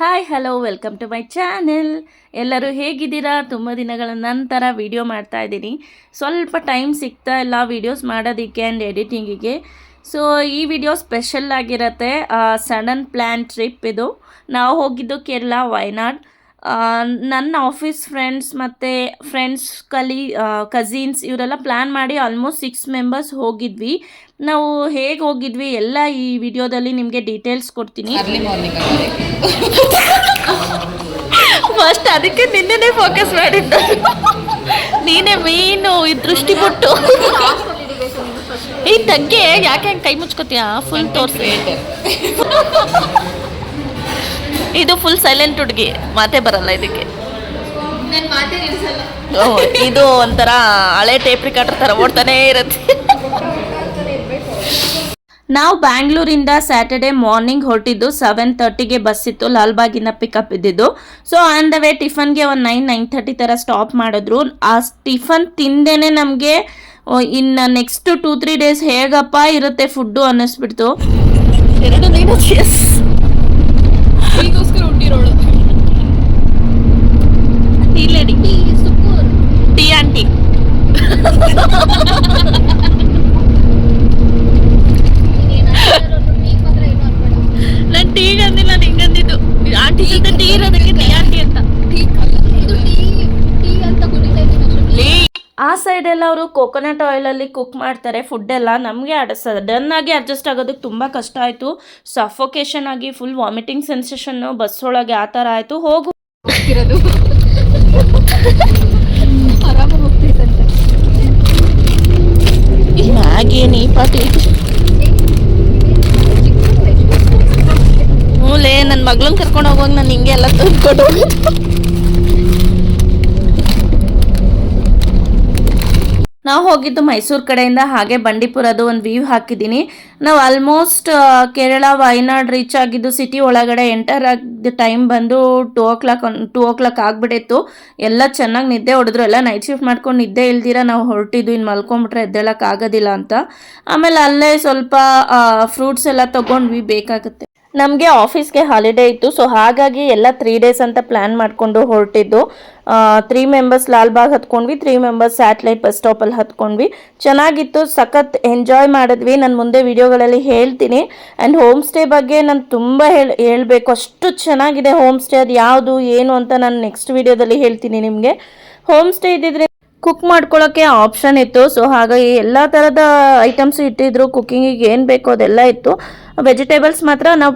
Hi hello welcome to my channel ಎಲ್ಲರೂ ಹೇಗಿದ್ದೀರಾ? ತುಂಬ ದಿನಗಳ ನಂತರ ವಿಡಿಯೋ ಮಾಡ್ತಾ ಇದ್ದೀನಿ. ಸ್ವಲ್ಪ ಟೈಮ್ ಸಿಗ್ತಾ ಇಲ್ಲ ವೀಡಿಯೋಸ್ ಮಾಡೋದಕ್ಕೆ ಆ್ಯಂಡ್ ಎಡಿಟಿಂಗಿಗೆ ಸೊ ಈ ವಿಡಿಯೋ ಸ್ಪೆಷಲ್ ಆಗಿರುತ್ತೆ. ಸಡನ್ ಪ್ಲ್ಯಾನ್ ಟ್ರಿಪ್ ಇದು. ನಾವು ಹೋಗಿದ್ದು ಕೇರಳ, ವಯನಾಡ್. ನನ್ನ ಆಫೀಸ್ ಫ್ರೆಂಡ್ಸ್ ಮತ್ತು ಫ್ರೆಂಡ್ಸ್ ಕಲಿ ಕಝಿನ್ಸ್ ಇವರೆಲ್ಲ ಪ್ಲ್ಯಾನ್ ಮಾಡಿ ಆಲ್ಮೋಸ್ಟ್ ಸಿಕ್ಸ್ ಮೆಂಬರ್ಸ್ ಹೋಗಿದ್ವಿ. ನಾವು ಹೇಗೆ ಹೋಗಿದ್ವಿ ಎಲ್ಲ ಈ ವಿಡಿಯೋದಲ್ಲಿ ನಿಮಗೆ ಡೀಟೇಲ್ಸ್ ಕೊಡ್ತೀನಿ. ಫಸ್ಟ್ ಅದಕ್ಕೆ ನಿನ್ನೆನೇ ಫೋಕಸ್ ಮಾಡಿದ್ದ. ನೀನೇ ಮೀನು ಈ ದೃಷ್ಟಿ ಕೊಟ್ಟು ಈ ತಗ್ಗೆ ಯಾಕೆ ಹಂಗೆ ಕೈ ಮುಚ್ಕೋತೀಯ? ಫುಲ್ ತೋರಿಸಿ ಇದು ಫುಲ್ ಸೈಲೆಂಟ್ ಹುಡುಗಿ. ಮಾತೇ ಬರಲ್ಲ ಇದಕ್ಕೆ. ನನ್ನ ಇದು ಒಂಥರ ಹಳೆ ಟೇಪ್ ರಿಕಾರ್ಡರ್ ಥರ ಓಡ್ತಾನೇ ಇರುತ್ತೆ. ನಾವು ಬ್ಯಾಂಗ್ಳೂರಿಂದ ಸ್ಯಾಟರ್ಡೆ ಮಾರ್ನಿಂಗ್ ಹೊರಟಿದ್ದು ಸೆವೆನ್ ತರ್ಟಿಗೆ ಬಸ್ ಇತ್ತು, ಲಾಲ್ಬಾಗಿನ ಪಿಕಪ್ ಇದ್ದಿದ್ದು. ಸೊ ಆನ್ ದ ವೇ ಟಿಫನ್ಗೆ ಒಂದು ನೈನ್ ನೈನ್ ತರ್ಟಿ ಥರ ಸ್ಟಾಪ್ ಮಾಡಿದ್ರು. ಆ ಟಿಫನ್ ತಿಂದೇನೆ ನಮಗೆ ಇನ್ನು ನೆಕ್ಸ್ಟ್ ಟೂ ತ್ರೀ ಡೇಸ್ ಹೇಗಪ್ಪ ಇರುತ್ತೆ ಫುಡ್ಡು ಅನ್ನಿಸ್ಬಿಡ್ತು. ಎರಡು ನೀನು ಎಸ್ ಈಗೋಸ್ಕರ ಹುಟ್ಟಿರೋಳು ಟೀ ಲೇಡಿ ಟೀ ಆಂಟಿ ನಾನು ಟೀಗೆ ಅಂದಿಲ್ಲ ನಿಂಗೆ ಅಂದಿದ್ದು ಆಂಟಿ ಜೊತೆ ಟೀ ಇರೋದಕ್ಕೆ ಟೀ ಆಂಟಿ ಅಂತ ಆ ಸೈಡ್ ಎಲ್ಲ ಅವರು ಕೋಕೋನಟ್ ಆಯಿಲಲ್ಲಿ ಕುಕ್ ಮಾಡ್ತಾರೆ ಫುಡ್ ಎಲ್ಲ ನಮಗೆ ಅಡ ಡನ್ ಆಗಿ ಅಡ್ಜಸ್ಟ್ ಆಗೋದಕ್ಕೆ ತುಂಬ ಕಷ್ಟ ಆಯಿತು. ಸಫೋಕೇಶನ್ ಆಗಿ ಫುಲ್ ವಾಮಿಟಿಂಗ್ ಸೆನ್ಸೇಷನ್ನು ಬಸ್ ಒಳಗೆ ಆ ಥರ ಆಯಿತು. ಹೋಗು. ಹೋಗ್ತಿರೋದು. ಆರಾಮಾಗಿ ಹೋಗ್ತಿರ್ತಂತೆ ಹ್ಞೂ ಲೇ ಪಾಟಿ ನನ್ನ ಮಗಳನ್ನ ಕರ್ಕೊಂಡು ಹೋಗುವಾಗ ನಾನು ಹಿಂಗೆ ಎಲ್ಲ ತಂದ್ಕೊಂಡು. ನಾವು ಹೋಗಿದ್ದು ಮೈಸೂರು ಕಡೆಯಿಂದ ಹಾಗೆ ಬಂಡೀಪುರದ್ದು ಒಂದು ವ್ಯೂ ಹಾಕಿದ್ದೀನಿ ನಾವು ಆಲ್ಮೋಸ್ಟ್ ಕೇರಳ, ವಯನಾಡ್ ರೀಚ್ ಆಗಿದ್ದು ಸಿಟಿ ಒಳಗಡೆ ಎಂಟರ್ ಆಗಿದ್ದ ಟೈಮ್ ಬಂದು two o'clock two o'clock ಆಗಿಬಿಟ್ಟಿತ್ತು. ಎಲ್ಲ ಚೆನ್ನಾಗಿ ನಿದ್ದೆ ಹೊಡೆದ್ರು. ಎಲ್ಲ ನೈಟ್ ಶಿಫ್ಟ್ ಮಾಡ್ಕೊಂಡು ನಿದ್ದೆ ಇಲ್ದಿರ ನಾವು ಹೊರಟಿದ್ದು. ಇನ್ನು ಮಲ್ಕೊಂಬಿಟ್ರೆ ಎದ್ದೇಳಕ್ಕೆ ಆಗೋದಿಲ್ಲ ಅಂತ. ಆಮೇಲೆ ಅಲ್ಲೇ ಸ್ವಲ್ಪ ಫ್ರೂಟ್ಸ್ ಎಲ್ಲ ತೊಗೊಂಡ್ವಿ. ಬೇಕಾಗುತ್ತೆ. ನಮಗೆ ಆಫೀಸ್ಗೆ ಹಾಲಿಡೇ ಇತ್ತು. ಸೊ ಹಾಗಾಗಿ ಎಲ್ಲ ತ್ರೀ ಡೇಸ್ ಅಂತ ಪ್ಲ್ಯಾನ್ ಮಾಡಿಕೊಂಡು ಹೊರಟಿದ್ದು. ತ್ರೀ ಮೆಂಬರ್ಸ್ ಲಾಲ್ಬಾಗ್ ಹತ್ಕೊಂಡ್ವಿ ತ್ರೀ ಮೆಂಬರ್ಸ್ ಸ್ಯಾಟ್ಲೈಟ್ ಬಸ್ ಸ್ಟಾಪಲ್ಲಿ ಹತ್ಕೊಂಡ್ವಿ. ಚೆನ್ನಾಗಿತ್ತು, ಸಖತ್ ಎಂಜಾಯ್ ಮಾಡಿದ್ವಿ. ನಾನು ಮುಂದೆ ವಿಡಿಯೋಗಳಲ್ಲಿ ಹೇಳ್ತೀನಿ. ಆ್ಯಂಡ್ ಹೋಮ್ ಸ್ಟೇ ಬಗ್ಗೆ ನಾನು ತುಂಬ ಹೇಳಿ, ಹೇಳಬೇಕು. ಅಷ್ಟು ಚೆನ್ನಾಗಿದೆ ಹೋಮ್ ಸ್ಟೇ ಅದು ಯಾವುದು ಏನು ಅಂತ ನಾನು ನೆಕ್ಸ್ಟ್ ವಿಡಿಯೋದಲ್ಲಿ ಹೇಳ್ತೀನಿ ನಿಮಗೆ. ಹೋಮ್ ಸ್ಟೇ ಇದ್ದಿದ್ರೆ ಕುಕ್ ಮಾಡ್ಕೊಳ್ಳೋಕ್ಕೆ ಆಪ್ಷನ್ ಇತ್ತು. ಸೊ ಹಾಗಾಗಿ ಎಲ್ಲ ಥರದ ಐಟಮ್ಸ್ ಇಟ್ಟಿದ್ರು. ಕುಕ್ಕಿಂಗಿಗೆ ಏನು ಬೇಕೋ ಅದೆಲ್ಲ ಇತ್ತು. ವೆಜಿಟೇಬಲ್ಸ್ ಮಾತ್ರ ನಾವು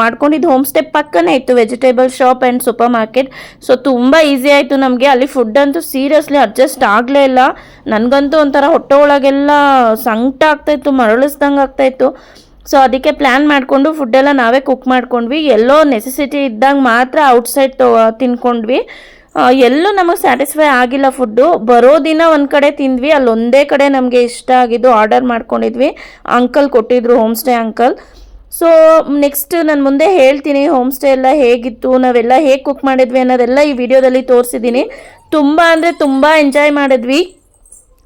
ಮಾಡ್ಕೊಂಡಿದ್ದು ಹೋಮ್ ಸ್ಟೇ ಪಕ್ಕನೇ ಇತ್ತು. Vegetable shop and supermarket so ತುಂಬ ಈಸಿ ಆಯಿತು ನಮಗೆ. ಅಲ್ಲಿ ಫುಡ್ ಅಂತೂ ಸೀರಿಯಸ್ಲಿ ಅಡ್ಜಸ್ಟ್ ಆಗಲೇ ಇಲ್ಲ. ನನಗಂತೂ ಒಂಥರ ಹೊಟ್ಟೆ ಒಳಗೆಲ್ಲ ಸಂಕಟ ಆಗ್ತಾಯಿತ್ತು ಮರಳಿಸ್ದಂಗೆ ಆಗ್ತಾಯಿತ್ತು ಸೊ ಅದಕ್ಕೆ ಪ್ಲ್ಯಾನ್ ಮಾಡಿಕೊಂಡು ಫುಡ್ಡೆಲ್ಲ ನಾವೇ ಕುಕ್ ಮಾಡ್ಕೊಂಡ್ವಿ. ಎಲ್ಲೋ ನೆಸೆಸಿಟಿ ಇದ್ದಾಗ ಮಾತ್ರ ಔಟ್ಸೈಡ್ ತಿನ್ಕೊಂಡ್ವಿ. ಆ, ಎಲ್ಲೂ ನಮಗೆ ಸ್ಯಾಟಿಸ್ಫೈ ಆಗಿಲ್ಲ ಫುಡ್ಡು ಬರೋ ದಿನ ಒಂದು ಕಡೆ ತಿಂದ್ವಿ ಅಲ್ಲಿ ಒಂದೇ ಕಡೆ ನಮಗೆ ಇಷ್ಟ ಆಗಿದ್ದು ಆರ್ಡರ್ ಮಾಡ್ಕೊಂಡಿದ್ವಿ. ಅಂಕಲ್ ಕೊಟ್ಟಿದ್ರು home stay uncle so next ನಾನು ಮುಂದೆ ಹೇಳ್ತೀನಿ ಹೋಮ್ ಸ್ಟೇ ಎಲ್ಲ ಹೇಗಿತ್ತು, ನಾವೆಲ್ಲ ಹೇಗೆ ಕುಕ್ ಮಾಡಿದ್ವಿ ಅನ್ನೋದೆಲ್ಲ ಈ ವಿಡಿಯೋದಲ್ಲಿ ತೋರಿಸಿದ್ದೀನಿ. ತುಂಬ ಅಂದರೆ ತುಂಬ ಎಂಜಾಯ್ ಮಾಡಿದ್ವಿ.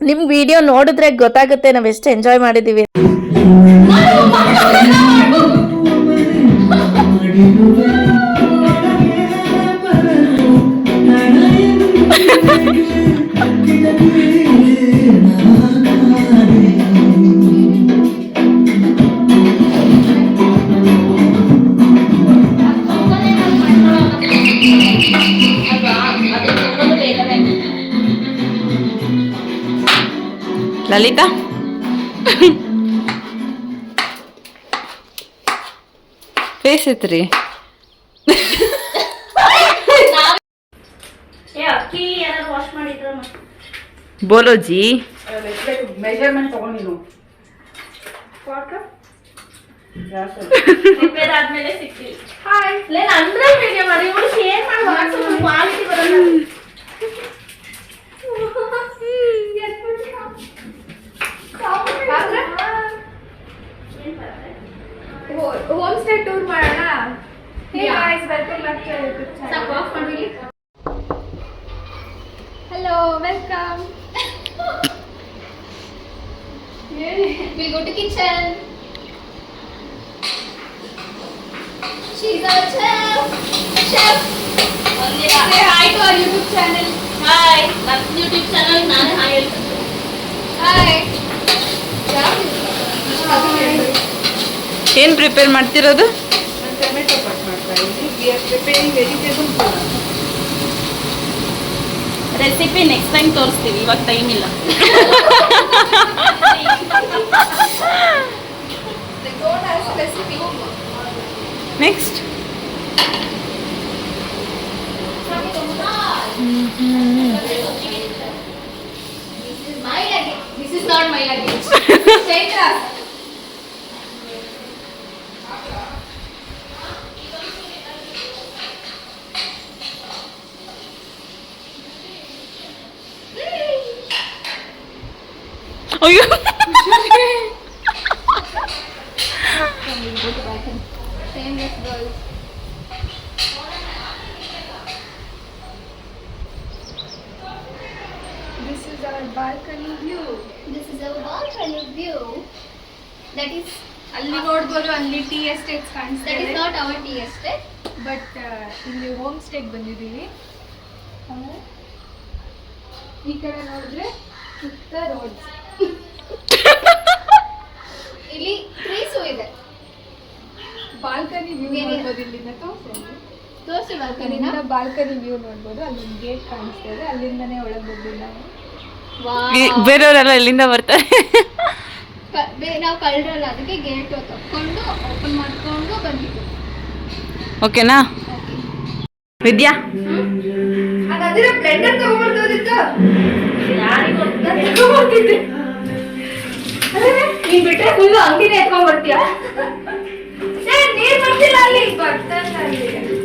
ನಿಮ್ಮ ವಿಡಿಯೋ ನೋಡಿದ್ರೆ ಗೊತ್ತಾಗುತ್ತೆ ನಾವು ಎಷ್ಟು ಎಂಜಾಯ್ ಮಾಡಿದ್ದೀವಿ ಲಲಿತಾ ಫೇಸ್ ಐತ್ರಿ ಬೋಲೋ ಜಿ ಮೆಜರ್ಮೆಂಟ್ ತಗೊಂಡು ನೀನು ರಿಪೇರ್ ಆದ್ಮೇಲೆ ಸಿಕ್ತೀವಿ ಅಂದ್ರೆ ವಿಡಿಯೋ ಮಾಡಿ ಇವಳು ಶೇರ್ ಮಾಡಿ ಕ್ವಾಲಿಟಿ ಬರಲ್ಲ ಹೋಮ್ ಸ್ಟೇ ಟೂರ್ ಮಾಡೋಣ hey guys welcome back to YouTube channel hello welcome will go to kitchen She's our chef. Chef. Say hi to our YouTube channel. ಹಾಯ್ ನನ್ನ ಯೂಟ್ಯೂಬ್ ಚಾನಲ್ ನಾನು hi ಹೇಳ್ತೀನಿ Hi. ಏನು prepare ಮಾಡ್ತಿರೋದು tomato cut ಮಾಡ್ತಾ recipe next time ತೋರಿಸ್ತೀವಿ ಇವಾಗ time ಇಲ್ಲ. Next This is not my luggage. Chaitra. ಅಯ್ಯೋ. This is our balcony view. This is our balcony view. That is ಅಲ್ಲಿ ನೋಡ್ಬೋದು ಅಲ್ಲಿ ಟೀ ಎಸ್ಟೇಟ್ಸ್ that is ಕಾಣಿಸ್ತಿದೆ not our tea estate. But ಇಲ್ಲಿ home ಸ್ಟೇಗೆ ಬಂದಿದ್ದೀವಿ ಈ ಕಡೆ ನೋಡಿದ್ರೆ ಸುತ್ತ ರೋಡ್ಸ್ ಇಲ್ಲಿ ಟ್ರೀಸು ಇದೆ ಬಾಲ್ಕನಿ ವ್ಯೂ ಬೇರೆ- ನೋಡ್ಬೋದು ಇಲ್ಲಿಂದ ತೋರಿಸಿ ತೋರಿಸಿ ಬಾಲ್ಕನಿನ ಬಾಲ್ಕನಿ ವ್ಯೂ ನೋಡ್ಬೋದು. ಅಲ್ಲೊಂದು ಗೇಟ್ ಕಾಣಿಸ್ತಾ ಇದೆ. ಅಲ್ಲಿಂದನೇ ಒಳಗೆ ಬಂದಿಲ್ಲ ನಾವು ಬೇರೆಯವರೆಲ್ಲ ಎಲ್ಲಿಂದ ಬರ್ತಾರೆ? ನಾವು ಕಳ್ರಲ್ಲ ಅದಕ್ಕೆ ಗೇಟ್ ತಕ್ಕೊಂಡು ಓಪನ್ ಮಾಡ್ಕೊಂಡು ಬಂದಿದ್ದು ಓಕೆನಾ? ವಿದ್ಯಾ? ಹಾಗಾದ್ರೆ ಬ್ಲೆಂಡರ್ ತಗೊಂಡ್ಬರ್ಬೋದಿತ್ತು ನೀನ್ ಬಿಟ್ರೆ ಫುಲ್ ಅಂಗಡಿನೇ ಎತ್ಕೊಂಡ್ಬರ್ತೀಯ ನೀರ್ ಬರ್ತಿಲ್ಲ ಅಲ್ಲಿ. ಚೇತಾ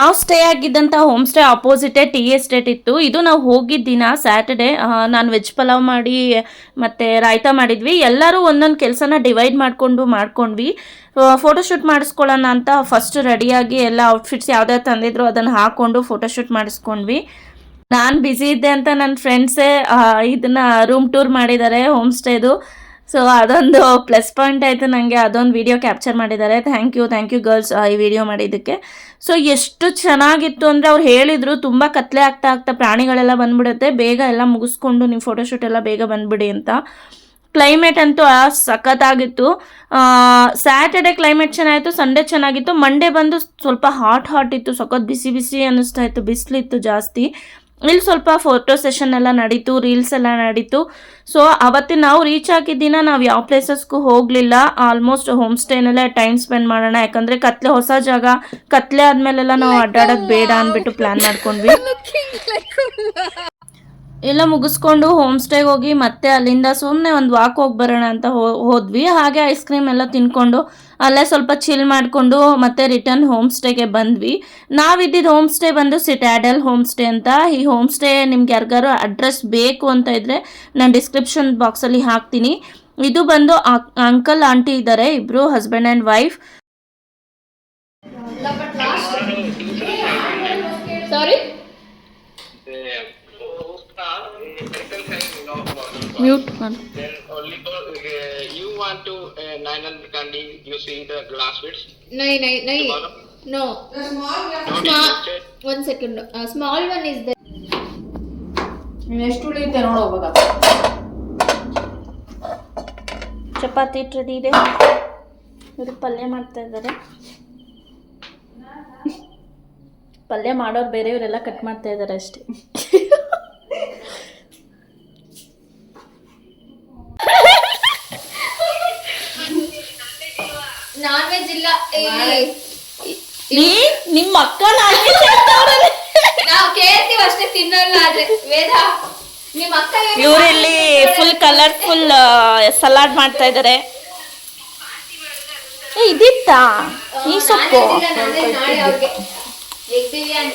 ನಾವು ಸ್ಟೇ ಆಗಿದ್ದಂಥ ಹೋಮ್ ಸ್ಟೇ ಅಪೋಸಿಟೇ ಟೀ ಎಸ್ಟೇಟ್ ಇತ್ತು. ಇದು ನಾವು ಹೋಗಿದ್ದ ದಿನ ಸ್ಯಾಟರ್ಡೆ ನಾನು ವೆಜ್ ಪಲಾವ್ ಮಾಡಿ ಮತ್ತು ರಾಯ್ತಾ ಮಾಡಿದ್ವಿ. ಎಲ್ಲರೂ ಒಂದೊಂದು ಕೆಲಸನ ಡಿವೈಡ್ ಮಾಡಿಕೊಂಡು ಮಾಡ್ಕೊಂಡ್ವಿ. ಫೋಟೋಶೂಟ್ ಮಾಡಿಸ್ಕೊಳ್ಳೋಣ ಅಂತ ಫಸ್ಟ್ ರೆಡಿಯಾಗಿ ಎಲ್ಲ ಔಟ್ಫಿಟ್ಸ್ ಯಾವ್ದಾವ್ದು ತಂದಿದ್ರು ಅದನ್ನು ಹಾಕ್ಕೊಂಡು ಫೋಟೋಶೂಟ್ ಮಾಡಿಸ್ಕೊಂಡ್ವಿ. ನಾನು ಬ್ಯುಸಿ ಇದ್ದೆ ಅಂತ ನನ್ನ ಫ್ರೆಂಡ್ಸೇ ಇದನ್ನ ರೂಮ್ ಟೂರ್ ಮಾಡಿದ್ದಾರೆ ಹೋಮ್ ಸ್ಟೇದು ಸೊ ಅದೊಂದು ಪ್ಲಸ್ ಪಾಯಿಂಟ್ ಆಯಿತು ನನಗೆ ಅದೊಂದು ವಿಡಿಯೋ ಕ್ಯಾಪ್ಚರ್ ಮಾಡಿದ್ದಾರೆ. Thank you thank you girls ಈ ವಿಡಿಯೋ ಮಾಡಿದ್ದಕ್ಕೆ. ಸೊ ಎಷ್ಟು ಚೆನ್ನಾಗಿತ್ತು ಅಂದರೆ ಅವ್ರು ಹೇಳಿದರು, ತುಂಬ ಕತ್ಲೆ ಆಗ್ತಾ ಆಗ್ತಾ ಪ್ರಾಣಿಗಳೆಲ್ಲ ಬಂದ್ಬಿಡುತ್ತೆ. ಬೇಗ ಎಲ್ಲ ಮುಗಿಸ್ಕೊಂಡು ನೀವು ಫೋಟೋಶೂಟ್ ಎಲ್ಲ ಬೇಗ ಬಂದ್ಬಿಡಿ ಅಂತ. ಕ್ಲೈಮೇಟ್ ಅಂತೂ ಸಖತ್ತಾಗಿತ್ತು. ಸ್ಯಾಟರ್ಡೆ ಕ್ಲೈಮೇಟ್ ಚೆನ್ನಾಗಿತ್ತು ಸಂಡೇ ಚೆನ್ನಾಗಿತ್ತು. ಮಂಡೇ ಬಂದು ಸ್ವಲ್ಪ ಹಾಟ್ ಹಾಟ್ ಇತ್ತು. ಸಖತ್ ಬಿಸಿ ಬಿಸಿ ಅನ್ನಿಸ್ತಾ ಇತ್ತು. ಬಿಸಿಲಿತ್ತು ಜಾಸ್ತಿ. ಇಲ್ಲಿ ಸ್ವಲ್ಪ ಫೋಟೋ ಸೆಷನ್ ಎಲ್ಲ ನಡೀತು ರೀಲ್ಸ್ ಎಲ್ಲ ನಡೀತು. ಸೊ ಅವತ್ತಿನ ನಾವು ರೀಚ್ ಆಗಿದ್ದಿನ ನಾವು ಯಾವ ಪ್ಲೇಸಸ್ಗೂ ಹೋಗಲಿಲ್ಲ. ಆಲ್ಮೋಸ್ಟ್ ಹೋಮ್ ಸ್ಟೇನಲ್ಲೇ ಟೈಮ್ ಸ್ಪೆಂಡ್ ಮಾಡೋಣ. ಯಾಕಂದರೆ ಕತ್ಲೆ ಹೊಸ ಜಾಗ ಕತ್ಲೆ ಆದಮೇಲೆಲ್ಲ ನಾವು ಅಡ್ಡಾಡೋದು ಬೇಡ ಅಂದ್ಬಿಟ್ಟು ಪ್ಲ್ಯಾನ್ ಮಾಡ್ಕೊಂಡ್ವಿ. ಎಲ್ಲ ಮುಗಿಸ್ಕೊಂಡು ಹೋಮ್ ಸ್ಟೇಗೆ ಹೋಗಿ ಮತ್ತೆ ಅಲ್ಲಿಂದ ಸುಮ್ಮನೆ ಒಂದು ವಾಕ್ ಹೋಗಿ ಬರೋಣ ಅಂತ ಹೋದ್ವಿ. ಹಾಗೆ ಐಸ್ ಕ್ರೀಮ್ ಎಲ್ಲ ತಿನ್ಕೊಂಡು ಅಲ್ಲೇ ಸ್ವಲ್ಪ ಚಿಲ್ ಮಾಡಿಕೊಂಡು ಮತ್ತೆ ರಿಟರ್ನ್ ಹೋಮ್ ಸ್ಟೇಗೆ ಬಂದ್ವಿ. ನಾವಿದ್ದಿದ್ದು ಹೋಮ್ ಸ್ಟೇ ಬಂದು ಸಿಟ್ಯಾಡಲ್ ಹೋಮ್ ಸ್ಟೇ ಅಂತ. ಈ ಹೋಮ್ ಸ್ಟೇ ನಿಮ್ಗೆ ಯಾರಿಗಾರು ಅಡ್ರೆಸ್ ಬೇಕು ಅಂತ ಇದ್ದರೆ ನಾನು ಡಿಸ್ಕ್ರಿಪ್ಷನ್ ಬಾಕ್ಸಲ್ಲಿ ಹಾಕ್ತೀನಿ. ಇದು ಬಂದು ಅಂಕಲ್ ಆಂಟಿ ಇದ್ದಾರೆ ಇಬ್ರು husband and wife sorry mute ಮಾಡಿ. You want to uh, you want to uh, 900 candy, you see the glass bits. ನೈ ನೈ ನೈ no. One second small one is the ನೀನು ಎಷ್ಟು ಉಳಿಯುತ್ತೆ ನೋಡು ಅವಾಗ. ಚಪಾತಿ ರೆಡಿ ಇದೆ ಇವರು ಪಲ್ಯ ಮಾಡ್ತಾ ಇದ್ದಾರೆ. ಪಲ್ಯ ಮಾಡೋರು ಬೇರೆಯವರೆಲ್ಲ ಕಟ್ ಮಾಡ್ತಾ ಇದ್ದಾರೆ ಅಷ್ಟೇ ನಾನ್ ವೆಜ್ ಇಲ್ಲ ನೀ ನಿಮ್ಮ ಅಕ್ಕನ ನಾವು ಕೇಳ್ತೀವಿ ಅಷ್ಟೇ ತಿನ್ನಲ್ಲ ಆದ್ರೆ. ವೇದ ನಿಮ್ಮ ಅಕ್ಕ ಇವರಿಲ್ಲಿ ಫುಲ್ ಕಲರ್ಫುಲ್ ಸಲಾಡ್ ಮಾಡ್ತಾ ಇದ್ದಾರೆ ಏ ಇದಿತ್ತಾ? ಈ ಸೊಪ್ಪು ನಾನ್ ವೆಜ್ ಇಲ್ಲ, ನಾನ್ ವೆಜ್ ನಾಳೆ ಅವ್ರಿಗೆ ಎಗ್ ಬಿರಿಯಾನಿ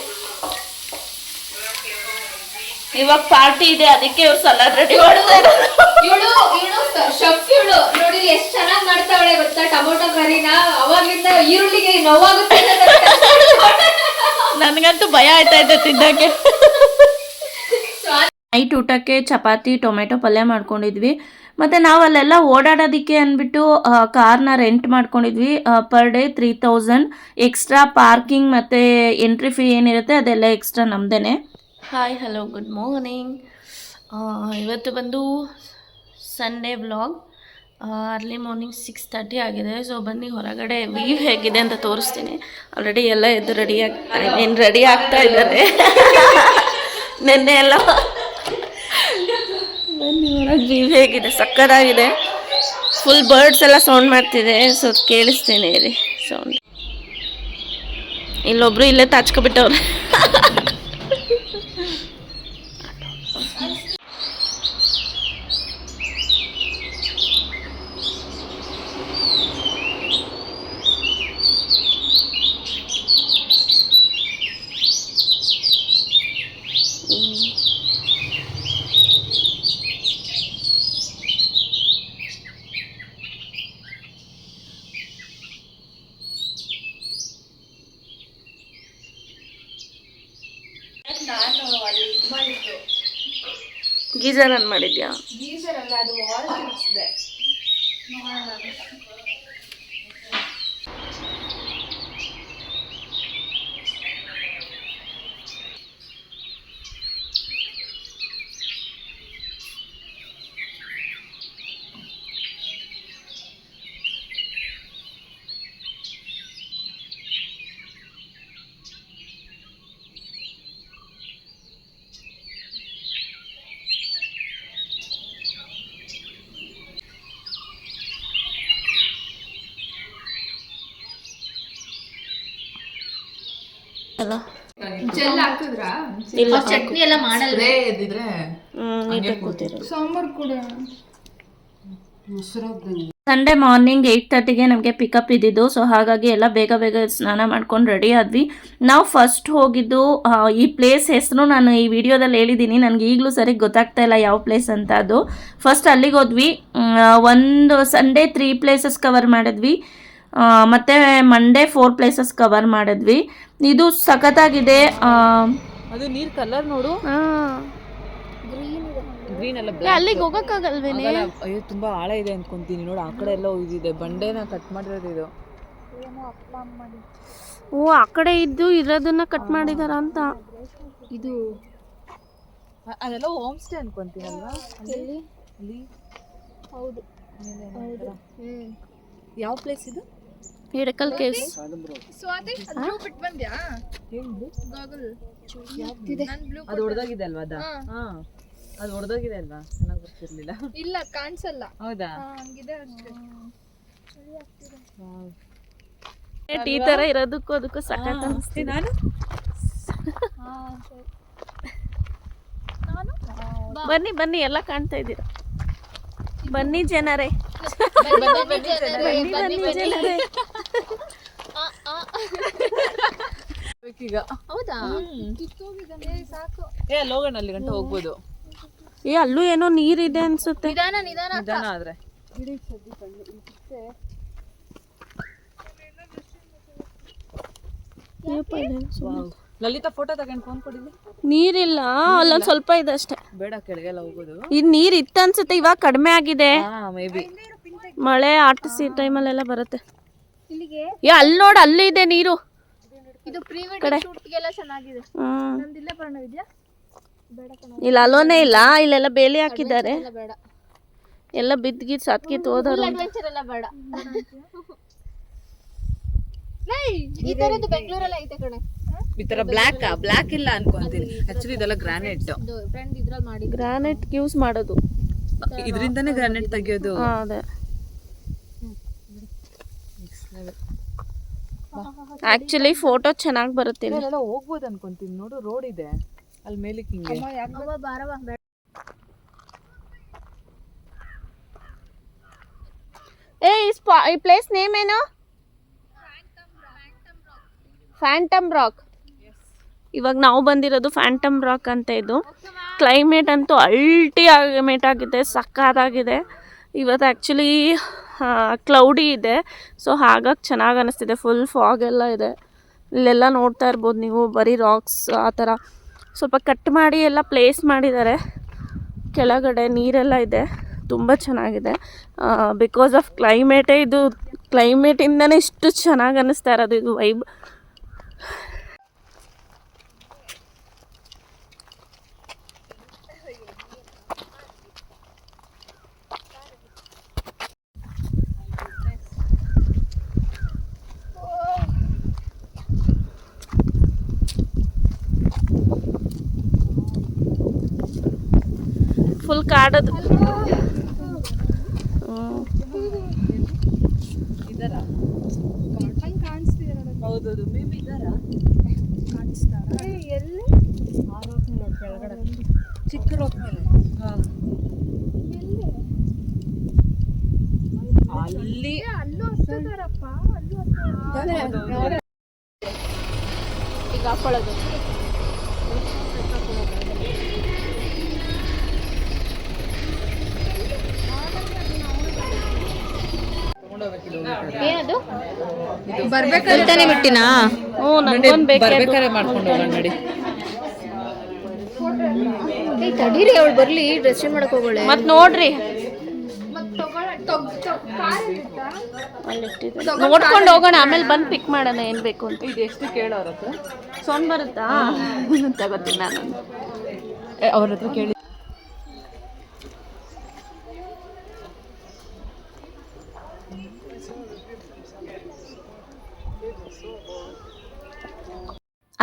ಇವಾಗ ಪಾರ್ಟಿ ಇದೆ ಅದಕ್ಕೆ ಇವ್ರು ಸಲಾಡ್ ರೆಡಿ ಮಾಡ್ತಾರೆ ಇವಳು ಇವಳು ಶಫ್ ಇವಳು. ನೋಡಿ ಎಷ್ಟ್ ಚೆನ್ನಾಗ್ ಮಾಡ್ತಾವಳೆ ಗೊತ್ತಾ? ಟೊಮೊಟೊ ಕರಿನ ಅವಾಗ್ಲಿಂದ ಈರುಳ್ಳಿಗೆ ನೋವಾಗುತ್ತೆ ನನಗಂತೂ ಭಯ ಆಯ್ತಾ ಇದೆ ತಿನ್ನಕ್ಕೆ ನೈಟ್ ಊಟಕ್ಕೆ ಚಪಾತಿ ಟೊಮೆಟೊ ಪಲ್ಯ ಮಾಡ್ಕೊಂಡಿದ್ವಿ. ಮತ್ತು ನಾವು ಅಲ್ಲೆಲ್ಲ ಓಡಾಡೋದಕ್ಕೆ ಅಂದ್ಬಿಟ್ಟು ಕಾರ್ನ ರೆಂಟ್ ಮಾಡ್ಕೊಂಡಿದ್ವಿ. Per day three thousand extra parking ಮತ್ತು ಎಂಟ್ರಿ ಫೀ ಏನಿರುತ್ತೆ ಅದೆಲ್ಲ ಎಕ್ಸ್ಟ್ರಾ ನಮ್ಮದೇ ಹಾಯ್ ಹಲೋ ಗುಡ್ ಮಾರ್ನಿಂಗ್ ಇವತ್ತು ಬಂದು Sunday blog early morning six thirty ಆಗಿದೆ. ಸೊ ಬನ್ನಿ, ಹೊರಗಡೆ ವ್ಯೂ ಹೇಗಿದೆ ಅಂತ ತೋರಿಸ್ತೀನಿ. ಆಲ್ರೆಡಿ ಎಲ್ಲ ಎದ್ದು ರೆಡಿ ಆಗ್ತಾ ಏನು ರೆಡಿ ಆಗ್ತಾ ಇದ್ದಾರೆ. ನೆನ್ನೆ ಎಲ್ಲ ಬನ್ನಿ, ಹೊರಗೆ ವ್ಯೂ ಹೇಗಿದೆ. ಸಕ್ಕತ್ತಾಗಿದೆ. ಫುಲ್ ಬರ್ಡ್ಸ್ ಎಲ್ಲ ಸೌಂಡ್ ಮಾಡ್ತಿದೆ. ಸೊ ಕೇಳಿಸ್ತೀನಿ ರೀ ಸೌಂಡ್ ಇಲ್ಲೊಬ್ರು ಇಲ್ಲೇ ತಾಚ್ಕೊಬಿಟ್ಟವ್ರೆ. ಆನ್ ಮಾಡಿದ್ಯಾ ಗೀಸರ್ ಅಲ್ಲ ಅದು ವಾಲ್ ತಿರ್ಗ್ಸಿದೆ ಅಲ್ಲ ಜೆಲ್ ಹಾಕಿದ್ರಾ? ಇಲ್ಲ ಚಟ್ನಿ ಎಲ್ಲ ಮಾಡಲ್ವೇ? ಹ್ಮ್, ನೀಟಾಗಿ ಕೂತಿರು ಸಾಂಬಾರ್ ಕೂಡ. ಸಂಡೇ ಮಾರ್ನಿಂಗ್ ಏಯ್ಟ್ ತರ್ಟಿಗೆ ನಮಗೆ ಪಿಕಪ್ ಇದ್ದಿದ್ದು ಸೊ ಹಾಗಾಗಿ ಎಲ್ಲ ಬೇಗ ಬೇಗ ಸ್ನಾನ ಮಾಡ್ಕೊಂಡು ರೆಡಿ ಆದ್ವಿ. ನಾವು ಫಸ್ಟ್ ಹೋಗಿದ್ದು ಈ ಪ್ಲೇಸ್ ಹೆಸರು ನಾನು ಈ ವಿಡಿಯೋದಲ್ಲಿ ಹೇಳಿದ್ದೀನಿ ನನಗೆ ಈಗಲೂ ಸರಿ ಗೊತ್ತಾಗ್ತಾ ಇಲ್ಲ ಯಾವ ಪ್ಲೇಸ್ ಅಂತ ಅದು. ಫಸ್ಟ್ ಅಲ್ಲಿಗೆ ಹೋದ್ವಿ. ಒಂದು ಸಂಡೇ ತ್ರೀ ಪ್ಲೇಸಸ್ ಕವರ್ ಮಾಡಿದ್ವಿ. ಮತ್ತೆ ಮಂಡೇ ಫೋರ್ ಪ್ಲೇಸಸ್ ಕವರ್ ಮಾಡಿದ್ವಿ. ಇದು ಸಖತ್ತಾಗಿದೆ. ಅದು ನೀರ್ ಕಲರ್ ನೋಡು. ಗ್ರೀನ್ ಅಲ್ಲ ಏ, ಅಲ್ಲಿಗೆ ಹೋಗಕ್ಕಾಗಲ್ವೇನೆ? ಅಯ್ಯೋ ತುಂಬಾ ಆಳ ಇದೆ ಅನ್ಕೊಂತೀನಿ ನೋಡು. ಆ ಕಡೆ ಎಲ್ಲ ಇದಿದೆ ಬಂಡೆನ ಕಟ್ ಮಾಡಿರೋದು ಇದು. ಓ ಆ ಕಡೆ ಇದ್ದು ಇರೋದನ್ನ ಕಟ್ ಮಾಡಿದಾರ ಅಂತ. ಇದು ಅದೆಲ್ಲ ಹೋಮ್ ಸ್ಟೇ ಅನ್ಕೊಂತೀನಲ್ವಾ ಅಲ್ಲಿ? ಅಲ್ಲಿ? ಹೌದು. ಯಾವ ಪ್ಲೇಸ್ ಇದು? ಹಿಡಕಲ್ ಕೇಸ್ ಸ್ವಾತಿ ಬ್ಲೂ ಬಿಟ್ ಬಂದ್ಯಾ? ಗಾಗಲ್ ನನ್ ಬ್ಲೂ ಅದು ಹೊಡೆದೋಗಿದೆ ಅಲ್ವಾ ಅದ? ಹಾ. ಅದು ಹೊಡೆದೋಗಿದೆ ಅಲ್ವಾ? ಚೆನ್ನಾಗಿ ಗೊತ್ತಿರ್ಲಿಲ್ಲ ಇಲ್ಲ ಕಾಣಿಸಲ್ಲ. ಹೌದಾ? ಹಾ, ಹಂಗಿದೆ ಅಷ್ಟೇ. ಈ ತರ ಇರೋದಕ್ಕೂ ಅದಕ್ಕೂ ಸಖತ್ ಅನ್ಸ್ತಿ ನಾನು? ಬನ್ನಿ ಬನ್ನಿ ಎಲ್ಲ ಕಾಣ್ತಾ ಇದ್ದೀರಾ? ಬನ್ನಿ ಜನರೇ. ಬನ್ನಿ ಜನರೇ. ಈಗ ಹೌದಾ? ಸಾಕು. ಏ ಅಲ್ಲಿ ಅಲ್ಲಿ ಗಂಟ ಹೋಗ್ಬೋದು. ಏ ಅಲ್ಲೂ ಏನೋ ನೀರಿದೆ ಅನ್ಸುತ್ತೆ. ನಿಧಾನ ನಿಧಾನ ನಿಧಾನ ಆದ್ರೆ. ಲಲಿತಾ ಫೋಟೋ ತಗೊಂಡು ಫೋನ್ ಕೊಡಿಲಿ ನೀರಿಲ್ಲ ಅಲ್ಲೊಂದ್ ಸ್ವಲ್ಪ ಇದೆ ಅಷ್ಟೇ. ಬೇಡ ಕೆಳಗೆಲ್ಲ ಹೋಗೋದು. ಇದು ನೀರ್ ಇತ್ತು ಅನ್ಸುತ್ತೆ ಇವಾಗ ಕಡಿಮೆ ಆಗಿದೆ. ಹಾ ಮೇ ಬಿ ಮಳೆ ಆಟಿಸಿ ಟೈಮಲ್ಲೆಲ್ಲ ಬರುತ್ತೆ. ಇಲ್ಲಿಗೆ? ಏ ಅಲ್ಲಿ ನೋಡು ಅಲ್ಲಿ ಇದೆ ನೀರು. ಇದು ಪ್ರೀ ವೆಡ್ಡಿಂಗ್ ಶೂಟ್ಗೆಲ್ಲ ಚೆನ್ನಾಗಿದೆ. ಹ್ಮ್. ನಂದಿಲ್ಲ ಬಣ್ಣ ಇದೆಯಾ? ಇಲ್ಲ ಅಲೋನೇ ಇಲ್ಲ. ಇಲ್ಲೆಲ್ಲ ಬೇಲಿ ಹಾಕಿದ್ದಾರೆ. ಇಲ್ಲ ಬೇಡ. ಎಲ್ಲ ಬಿದ್ಗಿದ್ ಸತ್ಗಿತ್ ಹೋದವ್ರು ಅಡ್ವೆಂಚರ್ ಎಲ್ಲ ಬೇಡ. ಈ ತರದ್ದು ಬೆಂಗಳೂರಲ್ಲ ಐತೆ ಕಣೆ. ಈ ತರ ಬ್ಲಾಕ್ ಬ್ಲಾಕ್ ಇಲ್ಲ ಅನ್ಕೊಂತೀನಿ. ಆಕ್ಚುಲಿ ಇದೆಲ್ಲ ಗ್ರಾನೈಟ್ ಫ್ರೆಂಡ್ ಇದ್ರಲ್ಲಿ ಮಾಡಿ ಗ್ರಾನೈಟ್ ಯೂಸ್ ಮಾಡೋದು. ಇದರಿಂದಾನೇ ಗ್ರಾನೈಟ್ ತೆಗಿಯೋದು. ಅದೇ. ಆಕ್ಚುಲಿ ಫೋಟೋ ಚೆನ್ನಾಗಿ ಬರುತ್ತೆ. ಇಲ್ಲೆಲ್ಲ ಹೋಗ್ಬೋದು ಅನ್ಕೊಂತೀನಿ. ನೋಡು ರೋಡ್ ಇದೆ. ಅಲ್ಲಿ ಮೇಲಕ್ಕೆ ಹಿಂಗೆ. ಅವ್ವ ಬಾರವ ಬೇಡ. ಏ ಈ ಸ್ಪಾ ಈ ಪ್ಲೇಸ್ ನೇಮ್ ಏನು? ಫ್ಯಾಂಟಮ್ ರಾಕ್ ಇವಾಗ ನಾವು ಬಂದಿರೋದು ಫ್ಯಾಂಟಮ್ ರಾಕ್ ಅಂತ ಇದು. ಕ್ಲೈಮೇಟ್ ಅಂತೂ ಅಲ್ಟಿ ಆಗಿಮೇಟ್ ಆಗಿದೆ ಸಕ್ಕತ್ತಾಗಿದೆ ಇವತ್ತು ಆ್ಯಕ್ಚುಲಿ ಕ್ಲೌಡಿ ಇದೆ. ಸೊ ಹಾಗಾಗಿ ಚೆನ್ನಾಗಿ ಅನ್ನಿಸ್ತಿದೆ ಫುಲ್ ಫಾಗ್ ಎಲ್ಲ ಇದೆ. ಇಲ್ಲೆಲ್ಲ ನೋಡ್ತಾ ಇರ್ಬೋದು ನೀವು, ಬರೀ ರಾಕ್ಸ್ ಆ ಥರ. ಸ್ವಲ್ಪ ಕಟ್ ಮಾಡಿ ಎಲ್ಲ ಪ್ಲೇಸ್ ಮಾಡಿದ್ದಾರೆ. ಕೆಳಗಡೆ ನೀರೆಲ್ಲ ಇದೆ. ತುಂಬ ಚೆನ್ನಾಗಿದೆ. ಬಿಕಾಸ್ ಆಫ್ ಕ್ಲೈಮೇಟೇ ಇದು ಕ್ಲೈಮೇಟಿಂದನೇ ಇಷ್ಟು ಚೆನ್ನಾಗಿ ಅನ್ನಿಸ್ತಾ ಇರೋದು, ಇದು ವೈಬ್ ಫುಲ್ ಕಾಡದು ಹ್ಮ್. ಹೌದೌದು ಮೇ ಬಿ ಇದಾರಾ ಚಿಕ್ಕ ರೋಕ್. ಅಲ್ಲಿ. ಈಗ ಹಾಕೊಳ್ಳೋದು. ಏನದು? ಬರ್ಬೇಕಾದ್ರೆ ಬಿಟ್ಟಿನಾ ಹ್ಞೂ ನನಗೊಂದು ಬೇಕು ಬರ್ಬೇಕಾರೆ ಮಾಡ್ಕೊಂಡು ಹೋಗೋಣ ನಡಿ. ಏಯ್ ತಡೀರಿ ಅವಳು ಬರ್ಲಿ ಡ್ರೆಸ್ ಚೇಂಜ್ ಮಾಡಕ್ ಹೋಗೋಳೆ ಮತ್ತು ನೋಡ್ರಿ. ನೋಡ್ಕೊಂಡು ಹೋಗೋಣ ಆಮೇಲೆ ಬಂದು ಪಿಕ್ ಮಾಡೋಣ ಏನು ಬೇಕು ಅಂತ. ಇದು ಎಷ್ಟು ಕೇಳೋರ ಸೋನ್ ಬರುತ್ತಾ? ತಗೋತೀನಿ ನಾನು. ಅವ್ರ ಹತ್ರ ಕೇಳಿ.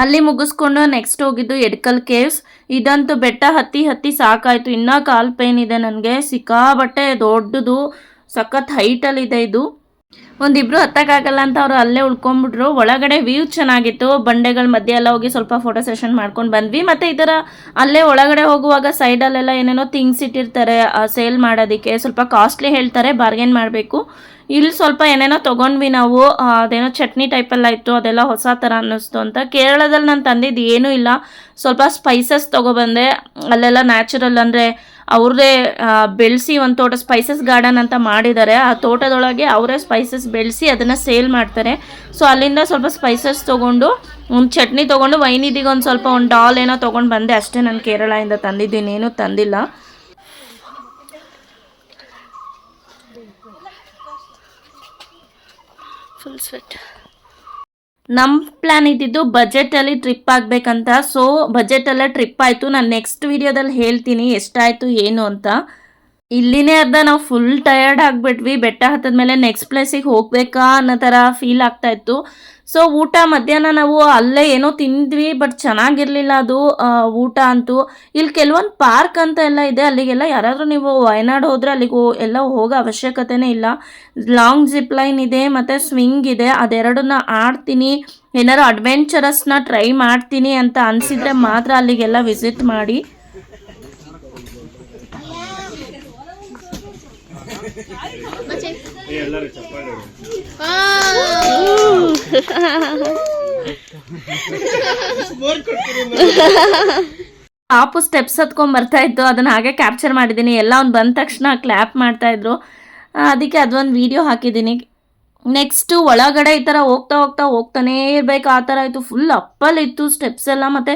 ಅಲ್ಲಿ ಮುಗಿಸ್ಕೊಂಡು ನೆಕ್ಸ್ಟ್ ಹೋಗಿದ್ದು ಎಡ್ಕಲ್ ಕೇವ್ಸ್ ಇದಂತೂ ಬೆಟ್ಟ ಹತ್ತಿ ಹತ್ತಿ ಸಾಕಾಯಿತು. ಇನ್ನೂ ಕಾಲು ಪೇನ್ ಇದೆ ನನಗೆ. ಸಿಕ್ಕಾಬಟ್ಟೆ ದೊಡ್ಡದು, ಸಖತ್ ಹೈಟಲ್ಲಿದೆ ಇದು ಒಂದಿಬ್ರು ಹತ್ತಕ್ಕಾಗಲ್ಲ ಅಂತ ಅವರು ಅಲ್ಲೇ ಉಳ್ಕೊಂಡ್ಬಿಟ್ರು. ಒಳಗಡೆ ವ್ಯೂ ಚೆನ್ನಾಗಿತ್ತು. ಬಂಡೆಗಳ ಮಧ್ಯೆ ಎಲ್ಲ ಹೋಗಿ ಸ್ವಲ್ಪ ಫೋಟೋ ಸೆಷನ್ ಮಾಡ್ಕೊಂಡು ಬಂದ್ವಿ. ಮತ್ತು ಈ ಥರ ಅಲ್ಲೇ ಒಳಗಡೆ ಹೋಗುವಾಗ ಸೈಡಲ್ಲೆಲ್ಲ ಏನೇನೋ ಥಿಂಗ್ಸ್ ಇಟ್ಟಿರ್ತಾರೆ ಸೇಲ್ ಮಾಡೋದಕ್ಕೆ ಸ್ವಲ್ಪ ಕಾಸ್ಟ್ಲಿ ಹೇಳ್ತಾರೆ ಬಾರ್ಗೇನ್ ಮಾಡಬೇಕು. ಇಲ್ಲಿ ಸ್ವಲ್ಪ ಏನೇನೋ ತೊಗೊಂಡ್ವಿ ನಾವು ಅದೇನೋ ಚಟ್ನಿ ಟೈಪೆಲ್ಲ ಇತ್ತು, ಅದೆಲ್ಲ ಹೊಸ ಥರ ಅನ್ನಿಸ್ತು ಅಂತ. ಕೇರಳದಲ್ಲಿ ನಾನು ತಂದಿದ್ದು ಏನೂ ಇಲ್ಲ. ಸ್ವಲ್ಪ ಸ್ಪೈಸಸ್ ತೊಗೊಬಂದೆ. ಅಲ್ಲೆಲ್ಲ ನ್ಯಾಚುರಲ್ ಅಂದರೆ ಅವ್ರದ್ದೇ ಬೆಳೆಸಿ ಒಂದು ತೋಟ ಸ್ಪೈಸಸ್ ಗಾರ್ಡನ್ ಅಂತ ಮಾಡಿದ್ದಾರೆ. ಆ ತೋಟದೊಳಗೆ ಅವರೇ ಸ್ಪೈಸಸ್ ಬೆಳೆಸಿ ಅದನ್ನು ಸೇಲ್ ಮಾಡ್ತಾರೆ. ಸೊ ಅಲ್ಲಿಂದ ಸ್ವಲ್ಪ ಸ್ಪೈಸಸ್ ತೊಗೊಂಡು, ಒಂದು ಚಟ್ನಿ ತೊಗೊಂಡು, ವೈನಿದಿಗೆ ಒಂದು ಸ್ವಲ್ಪ ಒಂದು ಡಾಲ್ ಏನೋ ತೊಗೊಂಡು ಬಂದೆ. ಅಷ್ಟೇ ನಾನು ಕೇರಳದಿಂದ ತಂದಿದ್ದೀನಿ ಏನೂ ತಂದಿಲ್ಲ. ಫುಲ್ ಸ್ವೆಟ್ ನಮ್ಮ ಪ್ಲ್ಯಾನ್ ಇದ್ದಿದ್ದು ಬಜೆಟಲ್ಲಿ ಟ್ರಿಪ್ ಆಗಬೇಕಂತ. ಸೊ ಬಜೆಟಲ್ಲೇ ಟ್ರಿಪ್ ಆಯಿತು. ನಾನು ನೆಕ್ಸ್ಟ್ ವಿಡಿಯೋದಲ್ಲಿ ಹೇಳ್ತೀನಿ ಎಷ್ಟಾಯಿತು, ಏನು ಅಂತ. ಇಲ್ಲಿನೇ ಅರ್ಧ ನಾವು ಫುಲ್ ಟಯರ್ಡ್ ಆಗಿಬಿಟ್ವಿ. ಬೆಟ್ಟ ಹತ್ತದ್ಮೇಲೆ ನೆಕ್ಸ್ಟ್ ಪ್ಲೇಸಿಗೆ ಹೋಗಬೇಕಾ ಅನ್ನೋ ಥರ ಫೀಲ್ ಆಗ್ತಾ ಇತ್ತು. ಸೊ ಊಟ ಮಧ್ಯಾಹ್ನ ನಾವು ಅಲ್ಲೇ ಏನೋ ತಿಂದ್ವಿ ಬಟ್ ಚೆನ್ನಾಗಿರಲಿಲ್ಲ ಅದು ಊಟ ಅಂತೂ. ಇಲ್ಲಿ ಕೆಲವೊಂದು ಪಾರ್ಕ್ ಅಂತ ಎಲ್ಲ ಇದೆ ಅಲ್ಲಿಗೆಲ್ಲ ಯಾರಾದರೂ ನೀವು ವಯನಾಡ್ ಹೋದರೆ ಅಲ್ಲಿಗೆ ಎಲ್ಲ ಹೋಗೋ ಅವಶ್ಯಕತೆನೇ ಇಲ್ಲ. ಲಾಂಗ್ ಜಿಪ್ ಲೈನ್ ಇದೆ ಮತ್ತು ಸ್ವಿಂಗ್ ಇದೆ ಅದೆರಡನ್ನ ಆಡ್ತೀನಿ. ಏನಾರು ಅಡ್ವೆಂಚರಸ್ನ ಟ್ರೈ ಮಾಡ್ತೀನಿ ಅಂತ ಅನಿಸಿದ್ರೆ ಮಾತ್ರ ಅಲ್ಲಿಗೆಲ್ಲ ವಿಸಿಟ್ ಮಾಡಿ. ಪಾಪು ಸ್ಟೆಪ್ಸ್ ಹತ್ಕೊಂಡ್ ಬರ್ತಾ ಇತ್ತು. ಅದನ್ನ ಹಾಗೆ ಕ್ಯಾಪ್ಚರ್ ಮಾಡಿದ್ದೀನಿ ಎಲ್ಲ ಅವ್ನು ಬಂದ ತಕ್ಷಣ ಕ್ಲ್ಯಾಪ್ ಮಾಡ್ತಾ ಇದ್ರು. ಅದಕ್ಕೆ ಅದೊಂದು ವಿಡಿಯೋ ಹಾಕಿದ್ದೀನಿ ನೆಕ್ಸ್ಟು ಒಳಗಡೆ ಈ ಥರ ಹೋಗ್ತಾ ಹೋಗ್ತಾ ಹೋಗ್ತಾನೇ ಇರಬೇಕು. ಆ ಥರ ಇತ್ತು ಫುಲ್ ಅಪ್ಪಲ್ ಇತ್ತು ಸ್ಟೆಪ್ಸ್ ಎಲ್ಲ. ಮತ್ತು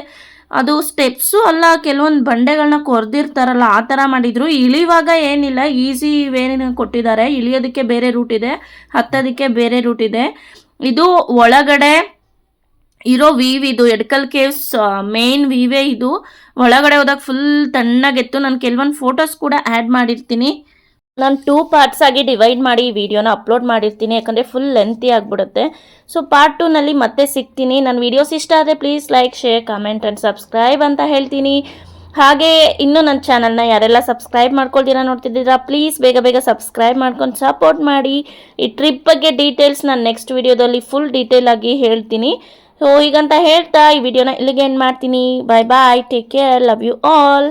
ಅದು ಸ್ಟೆಪ್ಸು ಅಲ್ಲ, ಕೆಲವೊಂದು ಬಂಡೆಗಳನ್ನ ಕೊರೆದಿರ್ತಾರಲ್ಲ, ಆ ಥರ ಮಾಡಿದರು. ಇಳಿಯುವಾಗ ಏನಿಲ್ಲ ಈಸಿ ವೇನ ಕೊಟ್ಟಿದ್ದಾರೆ. ಇಳಿಯೋದಕ್ಕೆ ಬೇರೆ ರೂಟ್ ಇದೆ, ಹತ್ತೋದಕ್ಕೆ ಬೇರೆ ರೂಟ್ ಇದೆ. ಇದು ಒಳಗಡೆ ಇರೋ ವೀವ್ ಇದು ಎಡ್ಕಲ್ ಕೇವ್ಸ್ ಮೇನ್ ವೀವೇ ಇದು. ಒಳಗಡೆ ಹೋದಾಗ ಫುಲ್ ತಣ್ಣಗೆತ್ತು. ನಾನು ಕೆಲವೊಂದು ಫೋಟೋಸ್ ಕೂಡ ಆ್ಯಡ್ ಮಾಡಿರ್ತೀನಿ. ನಾನು ಟೂ ಪಾರ್ಟ್ಸ್ ಆಗಿ ಡಿವೈಡ್ ಮಾಡಿ ಈ ವಿಡಿಯೋನ ಅಪ್ಲೋಡ್ ಮಾಡಿರ್ತೀನಿ, ಯಾಕಂದರೆ ಫುಲ್ ಲೆಂತಿ ಆಗಿಬಿಡುತ್ತೆ. ಸೊ ಪಾರ್ಟ್ ಟೂನಲ್ಲಿ ಮತ್ತೆ ಸಿಗ್ತೀನಿ. ನನ್ನ ವೀಡಿಯೋಸ್ ಇಷ್ಟ ಆದರೆ please like share comment and subscribe ಅಂತ ಹೇಳ್ತೀನಿ. ಹಾಗೆ ಇನ್ನೂ ನನ್ನ ಚಾನಲ್ನ ಯಾರೆಲ್ಲ ಸಬ್ಸ್ಕ್ರೈಬ್ ಮಾಡ್ಕೊಳ್ತೀರಾ ನೋಡ್ತಿದ್ದೀರಾ ಪ್ಲೀಸ್ ಬೇಗ ಬೇಗ ಸಬ್ಸ್ಕ್ರೈಬ್ ಮಾಡ್ಕೊಂಡು ಸಪೋರ್ಟ್ ಮಾಡಿ. ಈ ಟ್ರಿಪ್ ಬಗ್ಗೆ ಡೀಟೇಲ್ಸ್ ನಾನು ನೆಕ್ಸ್ಟ್ ವಿಡಿಯೋದಲ್ಲಿ ಫುಲ್ ಡೀಟೇಲ್ ಆಗಿ ಹೇಳ್ತೀನಿ. ಸೊ ಈಗಂತ ಹೇಳ್ತಾ ಈ ವಿಡಿಯೋನ ಇಲ್ಲಿಗೆ ಎಂಡ್ ಮಾಡ್ತೀನಿ. Bye bye take care love you all